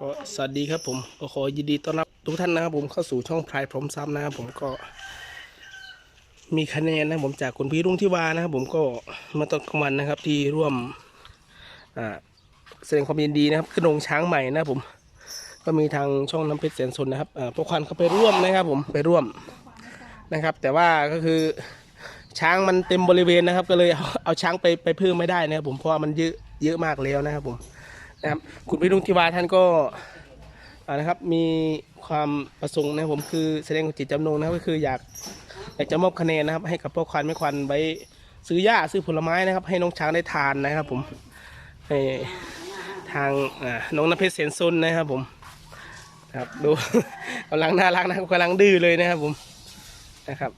ก็สวัสดีครับผมก็ขอยินดีต้อนรับทุกท่านนะครับผมเข้าสู่ช่องพลายพร้อมซ้ำนะครับผมก็ มีคะแนนนะผมจากคุณพี่รุ่งที่วานะครับผมก็มาตอนกลางวันนะครับ ที่ร่วมแสดงความยินดีนะครับขึ้นงช้างใหม่นะผม ก็มีทางช่องน้ำเพชรแสนสนนะครับพวกควันเขาไปร่วมนะครับ ผมไปร่วมนะครับ แต่ว่าก็คือช้างมันเต็มบริเวณนะครับ ก็เลยเอาเอาช้างไปไปเพิ่มไม่ได้นะครับผมเพราะว่ามันเยอะเยอะมากแล้วนะครับผม นะครับ คุณพี่ลุงทิวาท่านก็นะครับมีความประสงค์นะผมคือแสดงจิตจำนงนะครับก็คืออยากอยากจะมอบคะแนนนะครับ ให้กับพ่อควันแม่ควันไว้ซื้อหญ้าซื้อผลไม้นะครับ ให้น้องช้างได้ทานนะครับผมทางน้องนภเพชรเสนซุนนะครับผมครับดูกำลังน่ารักนะครับกำลังดื้อเลยนะครับผมนะครับ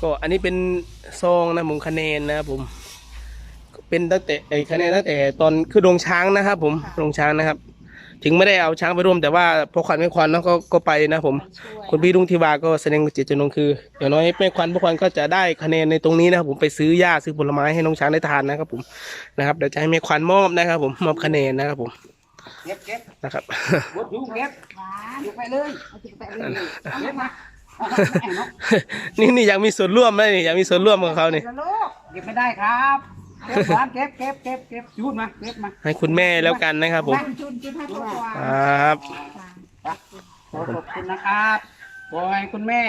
ก็อันนี้เป็นซองนะผมคะแนนนะครับผม เป็นตั้งแต่ไอ้คะแนนตั้งแต่ตอนคือโรงช้างนะครับ ผมโรงช้างนะครับ ถึงไม่ได้เอาช้างไปร่วมแต่ว่าพอขวัญไม่ควันเนาะก็ก็ไปนะผม คุณพี่ลุงทิวาก็แสดงเจตจำนงคืออย่างน้อยแม่ควันพวกควันก็จะได้คะแนนในตรงนี้นะครับผมไปซื้อหญ้าซื้อผลไม้ให้น้องช้างได้ทานนะครับ ผมนะครับเดี๋ยวจะให้แม่ควันมอบนะครับ ผมมอบคะแนนนะครับผมเก็บเก็บนะครับวดอยู่เก็บเก็บไปเลยเอาเก็บไปเลยเอาเก็บมาเอาไปไหนเนาะนี่นี่อยากมีส่วนร่วมไหมนี่อยากมีส่วนร่วมกับเขานี่เดี๋ยวลูกเก็บไม่ได้ครับ เก็บก่อนเก็บเก็บเก็บเก็บจูดมาเก็บมาให้คุณแม่แล้วกันนะครับผมจุนจุนให้พ่อควาครับไปขอขอบคุณนะครับขอให้คุณแม่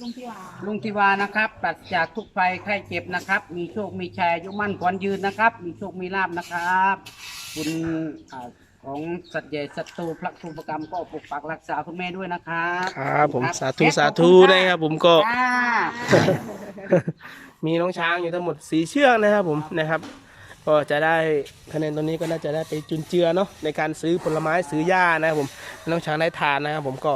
ลุงพี่วาลุงทิวานะครับปราศจากทุกภัยไข้เจ็บนะครับ มีโชคมีชัยอายุมั่นขวัญยืนนะครับ มีโชคมีลาบนะครับ คุณอ่าของสัตว์ใหญ่ศัตรูพระครูประกรรมก็ปกปักรักษาคุณแม่ด้วยนะครับครับผมสาธุสาธุนะครับผมก็อ่า มีน้องช้างอยู่ทั้งหมดสีเชือกนะครับผมนะครับก็จะได้คะแนนตัวนี้ก็น่าจะได้ไปจุนเจือเนาะในการซื้อผลไม้ซื้อหญ้านะครับผมน้องช้างได้ทานนะครับผมก็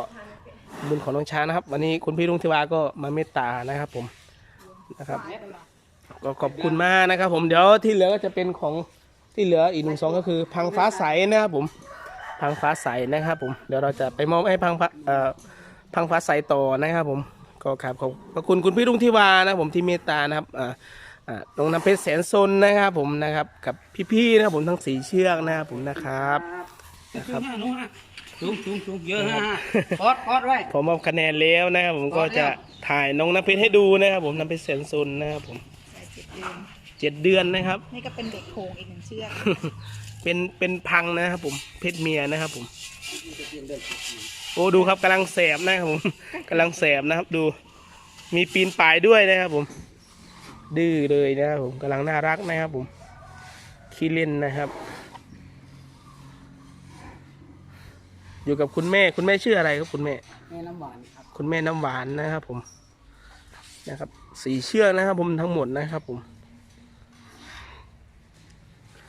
บุญของน้องช้างนะครับ วันนี้คุณพี่ลุงทิวาก็มาเมตตานะครับผมนะครับก็ขอบคุณมากนะครับ ผมเดี๋ยวที่เหลือก็จะเป็นของที่เหลืออีกหนึ่งสองก็คือพังฟ้าใสนะครับผมพังฟ้าใสนะครับผมเดี๋ยวเราจะไปมอบให้พังฟ้าเอ่อพังฟ้าใสต่อนะครับผม ก็ครับขอบพระคุณคุณพี่ลุงทิวานะครับผมที่เมตตานะครับอ่าอ่าน้องน้ำเพชรแสนซนนะครับผมนะครับกับพี่ๆนะครับผมทั้งสีเชือกนะครับผมนะครับ นะครับ สูงสูงสูงเยอะฮะกอดกอดไว้ ผมมอบคะแนนแล้วนะครับผมก็จะถ่ายน้องน้ำเพชรให้ดูนะครับผมน้ำเพชรแสนซนนะครับผมใส่เจ็ดเดือนเจ็ดเดือนนะครับ นี่ก็เป็นเด็กโขงอีกหนึ่งเชือก เป็นเป็นพังนะครับผมเพชรเมียนะครับผม โอ้ดูครับกำลังแสบนะครับผมกำลังแสบนะครับดู มีปีนป่ายด้วยนะครับผม ดื้อเลยนะครับผมกำลังน่ารักนะครับผมขี้เล่นนะครับ อยู่กับคุณแม่คุณแม่ชื่ออะไรครับคุณแม่แม่น้ำหวานครับคุณแม่น้ำหวานนะครับผมนะครับ สีเชือกนะครับผมทั้งหมดนะครับผม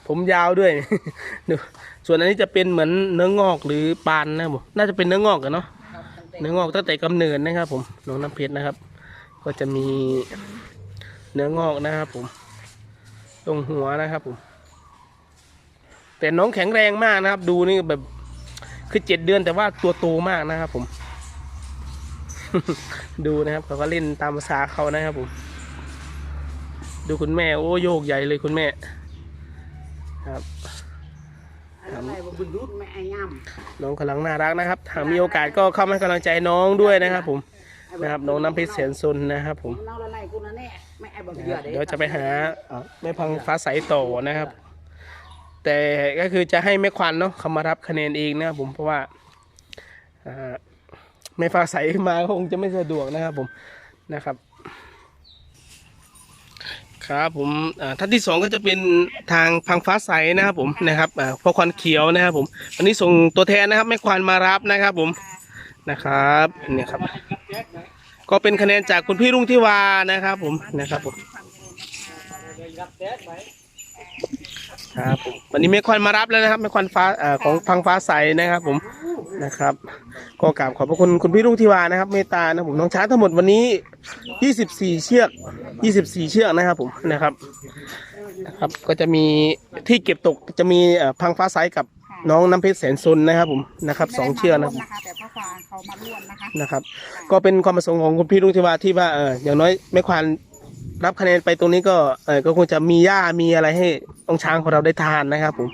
ผมยาวด้วย ดูส่วนอันนี้จะเป็นเหมือนเนื้องอกหรือปานนะครับผมน่าจะเป็นเนื้องอกกันเนาะครับตั้งแต่เนื้องอกตั้งแต่กำเนิดนะครับ ผมน้องน้ำเพชรนะครับ ก็จะมีเนื้องอกนะครับ ผม ตรงหัวนะครับ ผม แต่น้องแข็งแรงมากนะครับ ดูนี่แบบคือเจ็ดเดือนแต่ว่าตัวโตมากนะครับ ผม ดูนะครับเขาก็เล่นตามภาษาเขานะครับ ผม ดูคุณแม่โอ้โยกใหญ่เลยคุณแม่ ครับอะไรบ่บุญรุดแม่ไอ้ย่น้องกำลังน่ารักนะครับหากมีโอกาสก็เข้ามาให้กำลังใจน้องด้วยนะครับ ผมำนะครับน้องน้ำเพชรแสนซนนะครับผมน้องละไนกูนะแน่แม่ไอ้บ่นะเบื่คอรับเด้เดี๋ยวจะไปหาเอ่อแม่พังฟ้าใสต่อนะครับ แต่ก็คือจะให้แม่ควันเนาะเขามารับคะแนนเองนะครับผมเพราะว่าอ่าแม่ฟ้าใสมาก็คงจะไม่สะดวกนะครับผมนะครับ ครับผมท่านที่สองก็จะเป็นทางพังฟ้าใสนะครับผมนะครับอ่าพ่อควันเขียวนะครับผมวันนี้ส่งตัวแทนนะครับแม่ควันมารับนะครับผมนะครับเนี่ยครับ ก็เป็นคะแนนจากคุณพี่รุ่งทิวานะครับผมนะครับผมครับวันนี้แม่ควันมารับแล้วนะครับแม่ควันฟ้าของพังฟ้าใสนะครับผม นะครับ ก็กราบขอบพระคุณคุณพี่รุ่งทิวานะครับ เมตตานะครับผมน้องช้างทั้งหมดวันนี้ 24 เชือก 24 เชือกนะครับผมนะครับนะครับ ก็จะมีที่เก็บตกจะมีเอ่อพังฟ้าใสกับน้องน้ำเพชรแสนซนนะครับผมนะครับสองเชือกนะครับนะคะแต่พ่อควานเขามาร่วมนะคะ นะครับ ก็เป็นความประสงค์ของคุณพี่ลุงที่ว่าที่ว่าเอออย่างน้อยไม่ควานรับคะแนนไปตรงนี้ก็เออก็คงจะมีหญ้ามีอะไรให้น้องช้างของเราได้ทานนะครับผม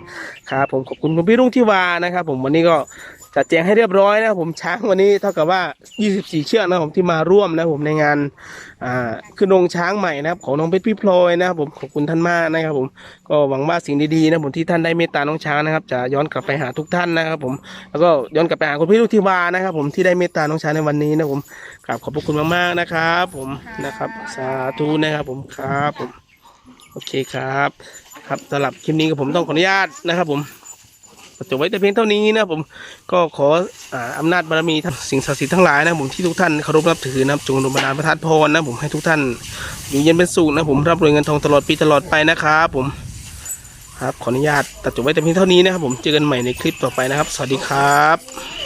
ครับผมขอบคุณคุณพี่รุ่งที่วานะครับ ผมวันนี้ก็ จัดแจงให้เรียบร้อยนะครับผมช้างวันนี้เท่ากับว่า 24 เชือกนะครับผมที่มาร่วมนะครับผมในงานอ่าขึ้นโรงช้างใหม่นะครับ ของน้องเพชรพี่พลอยนะครับผมขอบคุณท่านมากนะครับผมก็หวังว่าสิ่งดีๆนะผมที่ท่านได้เมตตาน้องช้างนะครับ จะย้อนกลับไปหาทุกท่านนะครับ ผมแล้วก็ย้อนกลับไปหาคุณพี่รุ่งที่วานะครับ ผมที่ได้เมตตาน้องช้างในวันนี้นะผมกราบขอบพระคุณมากๆนะครับ ผมนะครับสาธุนะครับผมครับผมโอเคครับ ครับสำหรับคลิปนี้ก็ผมต้องขออนุญาตนะครับผม จบไว้แต่เพียงเท่านี้นะผมก็ขออ่าอำนาจบารมีสิ่งศักดิ์สิทธิ์ทั้งหลายนะผมที่ทุกท่านเคารพนับถือนะจงดลบันดาลประทานพรนะผมให้ทุกท่านอยู่เย็นเป็นสุขนะผมรับรวยเงินทองตลอดปีตลอดไปนะครับผมครับขออนุญาตตัดจบไว้แต่เพียงเท่านี้นะครับผมเจอกันใหม่ในคลิปต่อไปนะครับ สวัสดีครับ